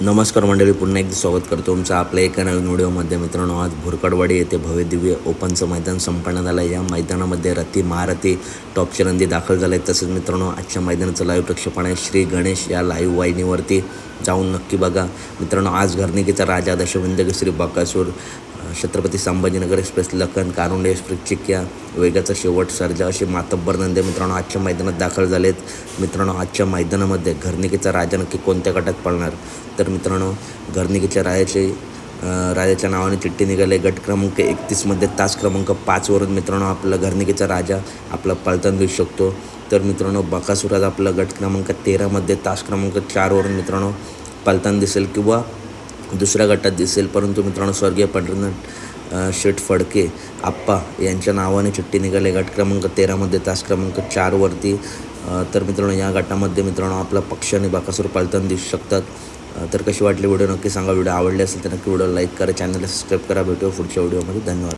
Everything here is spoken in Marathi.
नमस्कार मंडळी पुन्हा एकदा स्वागत करतो तुमचं आपल्या एका नवीन व्हिडिओमध्ये मित्रांनो आज भुरकडवाडी येथे भव्य दिव्य ओपनचं मैदान संपन्न झालं. आहे या मैदानामध्ये रती महारथी टॉपचे रंदी दाखल झाले आहेत तसंच मित्रांनो आजच्या मैदानाचं लाईव्ह प्रक्षेपण आहे श्री गणेश या लाईव्ह वाहिनीवरती. जाऊन नक्की बघा. मित्रांनो आज घरनिकीचा राजा दशविंद श्री बकासूर छत्रपती संभाजीनगर एक्सप्रेस लखन कारुंडे एक्सप्रेस चिक्या वेगाचा शेवट सर्जा असे मातब्बर नंदे मित्रांनो आजच्या मैदानात दाखल झालेत. मित्रांनो आजच्या मैदानामध्ये घरनिकीचा राजा नक्की कोणत्या गटात पळणार? तर मित्रांनो घरनिकीच्या राजाचे राजाच्या नावाने चिठ्ठी निघाली. गट क्रमांक एकतीसमध्ये तास क्रमांक पाचवरून मित्रांनो आपला घरनिकीचा राजा आपला पळताना दिसू शकतो. तर मित्रांनो बकासुराज आपला गट क्रमांक तेरामध्ये तास क्रमांक चारवरून मित्रांनो पळताना दिसेल किंवा दुसऱ्या गटात दिसेल. परंतु मित्रांनो स्वर्गीय पंढरीनाथ शेठ फडके आप्पा यांच्या नावाने चिठ्ठी निघाली. गट क्रमांक तेरामध्ये तास क्रमांक चारवरती तर मित्रांनो या गटामध्ये मित्रांनो आपला पक्ष आणि बाकासूर पालताना दिसू शकतात. तर कशी वाटली व्हिडिओ नक्की सांगा. व्हिडिओ आवडले असेल तर नक्की व्हिडिओ लाईक करा. चॅनलला सबस्क्राईब करा. भेटू पुढच्या व्हिडिओमध्ये. धन्यवाद.